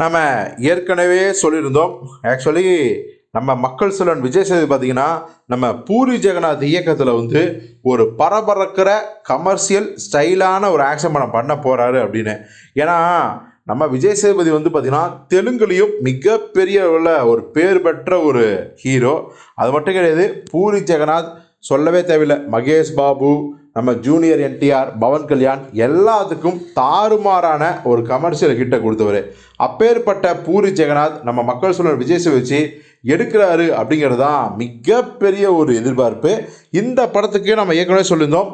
நம்ம ஏற்கனவே சொல்லியிருந்தோம். ஆக்சுவலி நம்ம மக்கள் செல்வன் விஜய் சேது பார்த்தீங்கன்னா நம்ம பூரி ஜெகநாத் இயக்கத்தில் வந்து ஒரு பரபரக்கிற கமர்ஷியல் ஸ்டைலான ஒரு ஆக்ஷன் படம் பண்ண போகிறாரு அப்படின்னு. ஏன்னா நம்ம விஜய் சேதுபதி வந்து பார்த்திங்கன்னா தெலுங்குலேயும் மிகப்பெரிய உள்ள ஒரு பேர் பெற்ற ஒரு ஹீரோ அது மட்டும் கிடையாது பூரி ஜெகநாத் சொல்லவே தேவையில்லை. மகேஷ் பாபு நம்ம ஜூனியர் என்டிஆர் பவன் கல்யாண் எல்லாத்துக்கும் தாறுமாறான ஒரு கமர்ஷியல் ஹிட்டை கொடுத்தவர். அப்பேற்பட்ட பூரி ஜெகநாத் நம்ம மக்கள் சொல்ல விஜய் வச்சு எடுக்கிறாரு அப்படிங்கிறது தான் மிகப்பெரிய ஒரு எதிர்பார்ப்பு. இந்த படத்துக்கு நம்ம ஏற்கனவே சொல்லியிருந்தோம்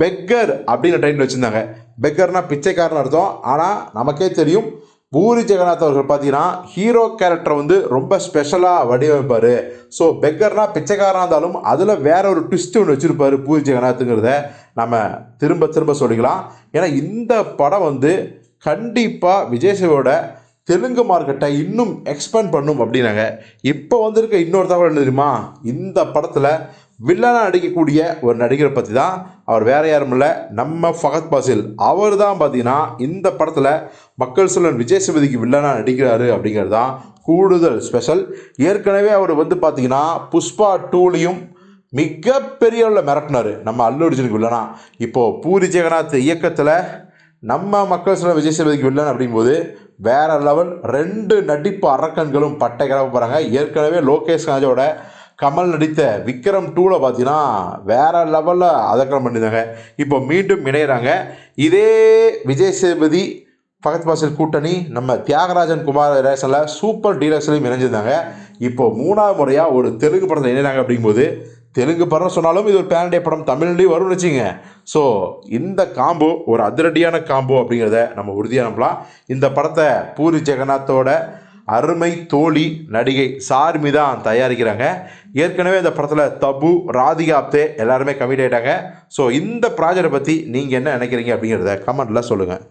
பெக்கர் அப்படிங்கிற டைட்டில் வச்சுருந்தாங்க. பெக்கர்னால் பிச்சைக்காரன் அர்த்தம். ஆனால் நமக்கே தெரியும் பூரி ஜெகநாத் அவர்கள் பார்த்தீங்கன்னா ஹீரோ கேரக்டரை வந்து ரொம்ப ஸ்பெஷலாக வடிவமைப்பார். ஸோ பெக்கர்னா பிச்சைக்காரனாக இருந்தாலும் அதில் வேற ஒரு ட்விஸ்ட் ஒன்று வச்சுருப்பார் பூரி ஜெகநாத்துங்கிறத நம்ம திரும்ப திரும்ப சொல்லிக்கலாம். ஏன்னா இந்த படம் வந்து கண்டிப்பாக விஜய் சேவோட தெலுங்கு மார்க்கெட்டை இன்னும் எக்ஸ்பேண்ட் பண்ணும் அப்படின்னாங்க. இப்போ வந்திருக்க இன்னொரு தகவல் என்ன தெரியுமா? இந்த படத்தில் வில்லனாக நடிக்கக்கூடிய ஒரு நடிகரை பற்றி தான் அவர் வேற யாரும் இல்லை. நம்ம ஃபகத் பாசில். அவர் தான் பார்த்தீங்கன்னா இந்த படத்தில் மக்கள் சொல்லன் விஜய் சேதுபதிக்கு வில்லனாக நடிக்கிறாரு அப்படிங்கிறது தான் கூடுதல் ஸ்பெஷல். ஏற்கனவே அவர் வந்து பார்த்தீங்கன்னா புஷ்பா டூலையும் மிகப்பெரிய அளவில் மிரட்டினார். நம்ம அல்லு அர்ஜுனுக்கு வில்லனா. இப்போது பூரி ஜெகநாத் இயக்கத்தில் நம்ம மக்கள் சொல்ல விஜய் சேதுபதிக்கு வில்லன் அப்படிங்கும்போது வேற லெவல் ரெண்டு நடிப்பு அரக்கன்களும் பட்டை கிளம்ப போகிறாங்க ஏற்கனவே லோகேஷ் ராஜோட கமல் நடித்த விக்ரம் டூவில் பார்த்தீங்கன்னா வேற லெவலில் அதக்கரம் பண்ணியிருந்தாங்க. இப்போ மீண்டும் இணையிறாங்க. இதே விஜய் சேதுபதி பகத் பாசில் கூட்டணி நம்ம தியாகராஜன் குமார் ரேஷனில் சூப்பர் டீலக்ஸ்லையும் இணைஞ்சிருந்தாங்க. இப்போ மூணாவது முறையாக ஒரு தெலுங்கு படத்தில் இணைகிறாங்க அப்படிங்கும்போது தெலுங்கு படம் சொன்னாலும் இது ஒரு பேரண்டே படம் தமிழ்லேயும் வரும்னு வச்சுங்க ஸோ இந்த காம்போ ஒரு அதிரடியான காம்போ அப்படிங்கிறத நம்ம உறுதியாக நம்பலாம். இந்த படத்தை பூரி ஜெகநாத்தோட அருமை தோழி நடிகை சார்மி தான் தயாரிக்கிறாங்க. ஏற்கனவே இந்த படத்தில் தபு ராதிகா அப்தே எல்லாருமே கமிட் ஆகிட்டாங்க ஸோ இந்த ப்ராஜெக்டை பற்றி நீங்கள் என்ன நினைக்கிறீங்க அப்படிங்கிறத கமெண்ட்டில் சொல்லுங்கள்